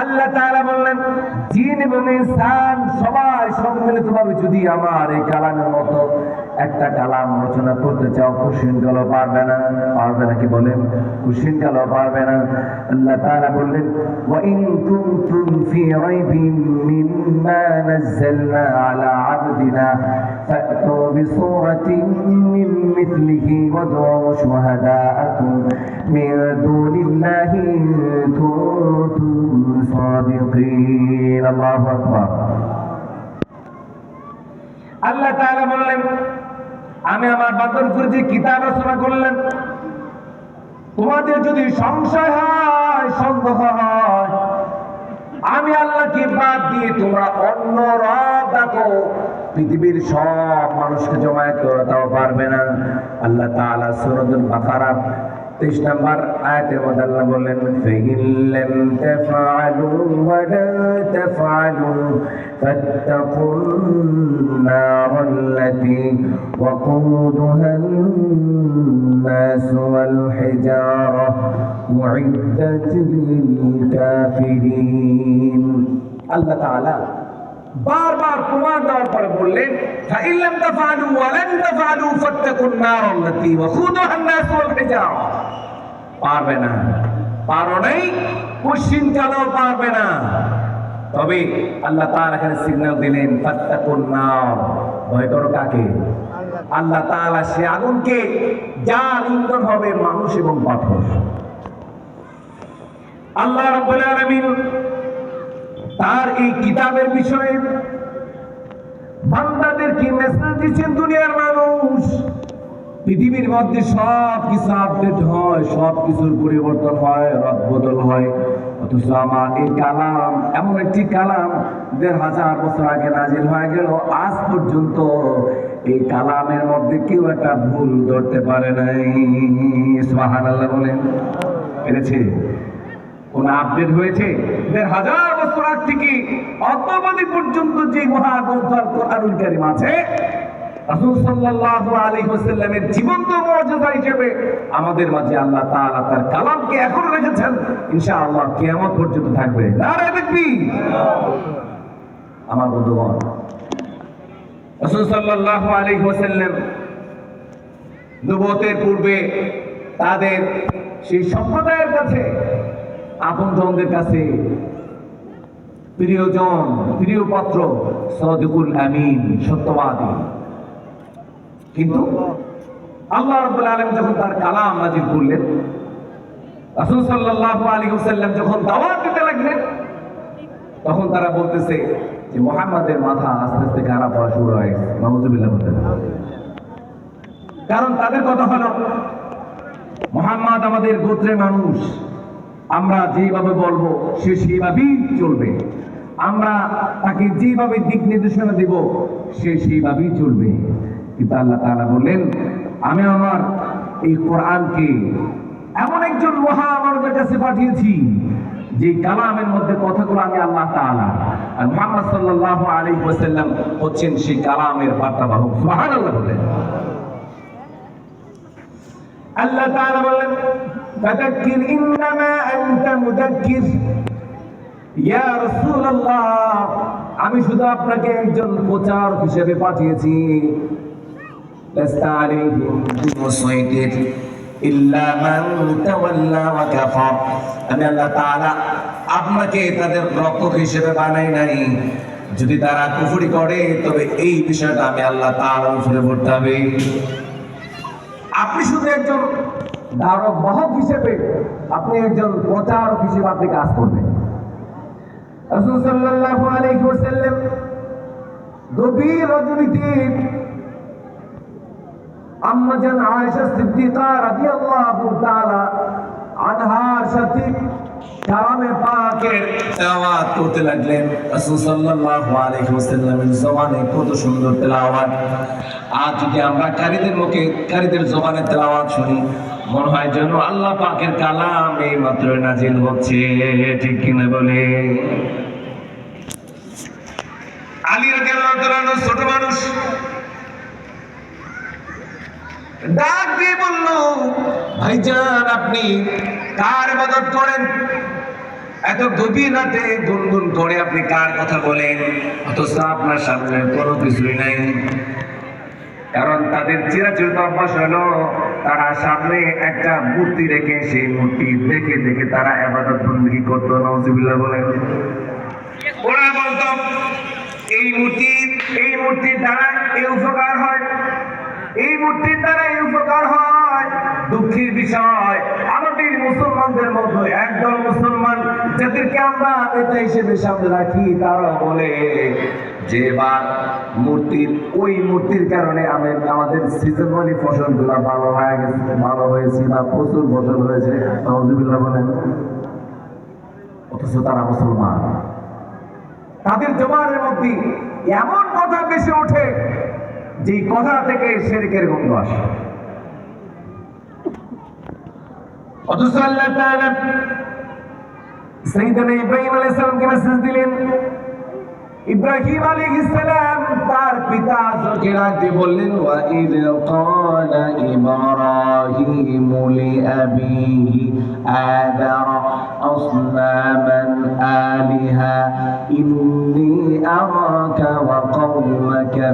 আল্লাহ তাআলা বললেন, জিন এবং ইনসান সবাই সম্মিলিতভাবে যদি আমার এই কালামের মতো একটা কালাম রচনা করতে চাও, কুশিন গেল পারবে না। পারবে না কি বলেন? কুশিন গেল পারবে না। আল্লাহ তাআলা বললেন, ওয়া ইন কুনতুম ফি রাইবিন মিম্মা নাযালনা আলা আবদিনা ফাতু বিসূরাতিন মিন মিথলিহি ওয়াদউ শুহাদাআকুম মিন দুনিল্লাহি ইন কুনতুম সাদিকিন আল্লাহু আকবার আল্লাহ তাআলা বললেন, আমি আমার বান্দর যে কিতাব রচনা করলেন তোমাদের যদি সংশয় হয়, সন্দেহ হয়, আমি আল্লাহকে বাদ দিয়ে তোমরা অন্য রব ডাকো। পৃথিবীর সব মানুষকে জমায়েত করে তাও পারবে না আল্লাহ তাআলা সূরাতুল বাকারা 23 নম্বর আয়াতের মধ্যে আল্লাহ বললেন ফাইন লাম তাফআলু ওয়া লা তাফআলু ফাত্তাকুন নারাল্লাতী ওয়াকুদুহা الناس والحجارة أعدت للكافرين আল্লাহ তাআলা বারবার প্রমাণ দেওয়ার পরে বললেন তবে আল্লাহ তাআলা এখানে দিলেন, ফাত্তাকুন নার। ভয় করো কাকে? আল্লাহ তাআলা সে আগুনকে যার ইন্ধন হবে মানুষ এবং পাথর। আল্লাহ রাব্বুল আলামিন তার এই কিতাবের বিষয়ে বান্দাদেরকে মেসেজ দিচ্ছেন দুনিয়ার মানুষ? পৃথিবীর মধ্যে সব কিছু আপডেট হয় সব কিছুর পরিবর্তন হয়, রদ বদল হয়। অথচ আমার এই কালাম, এমন একটি কালাম দেড় হাজার বছর আগে নাজিল হয়ে গেল। আজ পর্যন্ত এই কালামের মধ্যে কেউ একটা ভুল ধরতে পারে নাই। সুবহান আল্লাহ বলেন। পেরেছে? কোন আপডেট হয়েছে? দেড় হাজার বছর আগ থেকে অদ্যবধি পর্যন্ত যে মহাগ্রন্থ কোরআনুল কারীম আছে, রাসূল সাল্লাল্লাহু জীবন্ত মুজিজা হিসেবে আমাদের মাঝে আল্লাহ তাআলা তার কালামকে এখন রেখেছেন। ইনশাআল্লাহ কিয়ামত পর্যন্ত থাকবে। নারে তাকবীর। আমার বন্ধুগণ, রাসূল সাল্লাল্লাহু আলাইহি নবুয়তের পূর্বে তাদের সেই সম্প্রদায়ের কাছে আপনজনদের কাছে প্রিয়জন প্রিয় পাত্র সদিকুল আমিন, সত্যবাদী। কিন্তু আল্লাহ রাব্বুল আলামিন যখন তার কালাম নাজিল করলেন, রাসূল সাল্লাল্লাহু আলাইহি ওয়াসাল্লাম যখন দাওয়াত দিতে লাগলেন, তখন তারা বলতেছে যে, মুহাম্মাদের মাথা আস্তে আস্তে খারাপ হওয়া শুরু হয়ে বলতেন কারণ তাদের কথা হলো, মোহাম্মদ আমাদের গোত্রের মানুষ। আমরা যেভাবে বলব, সে সেইভাবেই চলবে। আমরা তাকে যেভাবে দিক নির্দেশনা দেব, সে সেইভাবেই চলবে। কিন্তু আল্লাহ তাআলা বললেন, আমি আমার এই কোরআনকে এমন একজন মহা আমাদের কাছে পাঠিয়েছি, যে কালামের মধ্যে কথাগুলো আমি আল্লাহ তাআলা আর মুহাম্মদ সাল্লাল্লাহু আলাইহি ওয়াসাল্লাম হচ্ছেন সেই কালামের বার্তাবাহক। সুবহানাল্লাহ বলেন আল্লাহ তাআলা বললেন ফাদাক্কির ইন্নামা আনতা মুদাক্কির ইয়া রাসূলুল্লাহ আমি শুধু আপনাকে একজন প্রচারক হিসেবে পাঠিয়েছি। আপনাকে তাদের রক্ষক হিসেবে বানাই নাই। যদি তারা কুফরি করে, তবে এই বিষয়টা আমি আল্লাহ তাআলার উপরে পড়তে হবে। আপনি শুধু একজন ধারক বাহক হিসেবে আপনি একজন প্রচারক হিসেবে আপনি কাজ করবেন। রাসূল সাল্লাল্লাহু আলাইহি ওয়াসাল্লাম গভীর রজনীতে রাদিয়াল্লাহু তাআলা আনহার সাথে কালামে পাকের তেলাওয়াত করতে লাগলেন। রাসূল সাল্লাল্লাহু আলাইহি ওয়াসাল্লামের জবানে কত সুন্দর তেলাওয়াত। আজ যদি আমরা কারীদের মুখে কারীদের জবানে তেলাওয়াত শুনি, মনে হয় যেন আল্লাহ পাকের কালাম এই মাত্র নাজিল হচ্ছে। ঠিক কিনা বলে? আলী রাদিয়াল্লাহু তাআলা ছোট মানুষ। ডাক দিয়ে বলল, ভাইজান, আপনি কার ইবাদত করেন? এত গভীর রাতে গুনগুন করে আপনি কার কথা বলেন? অথচ আপনার সামনে কোনো কিছুই নাই। কারণ তাদের চিরাচরিত অভ্যাস হলো, তারা সামনে একটা মূর্তি রেখে, সেই মূর্তি দেখে দেখে তারা আবাদত বন্দী করতো নজিবুল্লাহ বলেন। ওরা বলতো, এই মূর্তি, এই মূর্তির দ্বারা এই উপকার হয়। এই মূর্তির দ্বারা উপকার হয়। দুঃখের বিষয়, আমাদের মুসলমানদের মধ্যে একদল মুসলমান যাদেরকে আমরা নেতা হিসেবে সামনে রাখি, তারা বলে যে এবার মূর্তির, ওই মূর্তির কারণে আমি, আমাদের সিজনওয়ালি ফসলগুলো ভালো হয়ে গেছে, ভালো হয়েছে বা প্রচুর ফসল হয়েছে। নজুবিল্লাহ বলেন, অথচ তারা মুসলমান। তাদের জবানের মধ্যে এমন কথা বেশি ওঠে যে কথা থেকে শেরকের গন্ধ আসে। ইব্রাহিম তার পিতা বললেন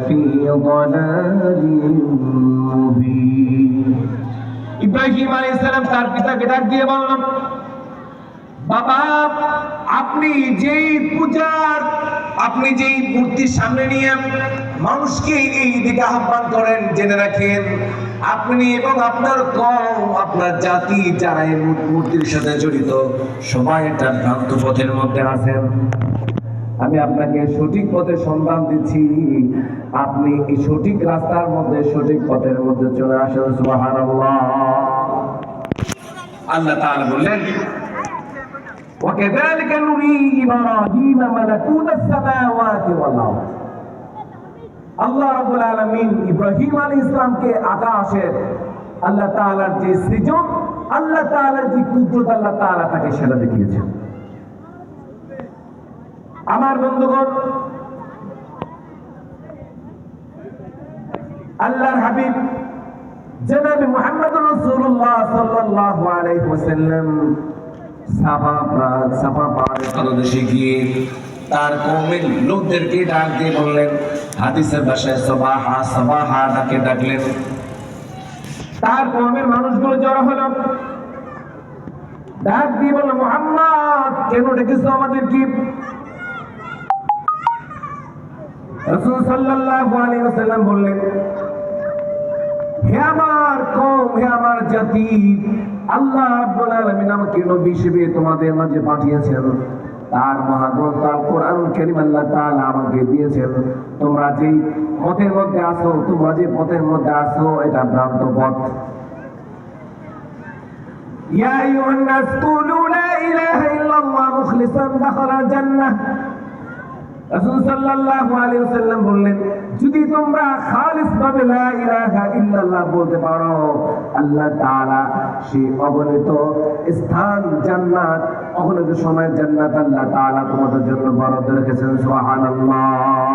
في ضلال مبين ইব্রাহিম আলাইহিস সালাম তার পিতাকে ডাক দিয়ে বললেন বাবা আপনি যেই পূজার আপনি যেই মূর্তির সামনে নিয়ে মানুষকে এই দিকে আহ্বান করেন জেনে রাখেন আপনি এবং আপনার কম আপনার জাতি যারা এই মূর- মূর্তির সাথে জড়িত সবাই একটা ভ্রান্ত পথের মধ্যে আছেন আমি আপনাকে সঠিক পথে সন্ধান দিচ্ছি আপনি এই সঠিক রাস্তার মধ্যে সঠিক পথের মধ্যে চলে আসেন সুবহানাল্লাহ আল্লাহ তাআলা বললেন وكذلك نري إبراهيم ملكوت السماوات والأرض আল্লাহ রাব্বুল আলামিন ইব্রাহিম আলাইহিস ইসলামকে আকাশের আল্লাহ তাআলার যে সৃজন আল্লাহ তাআলার যে কুদরত আল্লাহ তাআলা তাকে সেটা দেখিয়েছেন আমার বন্ধুগণ, আল্লাহর হাবিব, জনাব রাসূলুল্লাহ সাল্লাল্লাহু আলাইহি ওয়াসাল্লাম সাফা সাফা গিয়ে তার কৌমের লোকদেরকে ডাক দিয়ে বললেন, হাদিসের ভাষায় ডাকে ডাকলেন। তার মানুষগুলো জড়ো হলো। ডাক দিয়ে বলল কেন ডেকেছো আমাদেরকে? রসুল বললেন, হে আমার হে আমার জাতি, আল্লাহ আমাকে নবী হিসেবে তোমাদের মাঝে পাঠিয়েছেন। তার মহাগ্রন্থ কোরআন আল্লাহ আমাকে দিয়েছেন। তোমরা যেই পথের মধ্যে আসো তোমরা যে পথের মধ্যে আসো এটা ভ্রান্ত পথ। ইয়া আইয়ুহান নাস কুলু লা ইলাহা ইল্লাল্লাহ মুখলিসান দাখালাল জান্নাহ। বললেন, যদি তোমরা খালিস ভাবে বলতে পারো, আল্লাহ স্থান জান্নাত সময় জান্নাত আল্লাহ তোমাদের জন্য বরাদ্দ রেখেছেন, সুবহানাল্লাহ।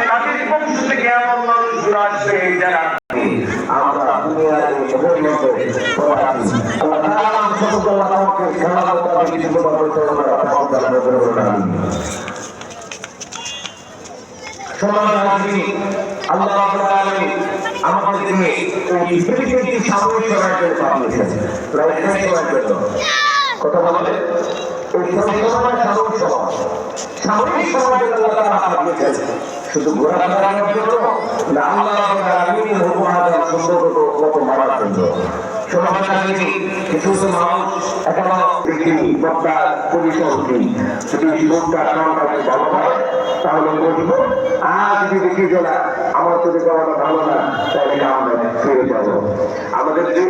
তাদের বংশ থেকে এমন মানুষগুলো আসবে যারা আমরা দুনিয়ার মতো আল্লাহ আমাকে খেলা করতে কিছু করতে আমরা আমাদেরকে করার জন্য পাঠিয়েছেন কথা বলে ওই সাময়িক সময় আল্লাহ পাঠিয়েছেন ভালো না আমাদের এই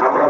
আমরা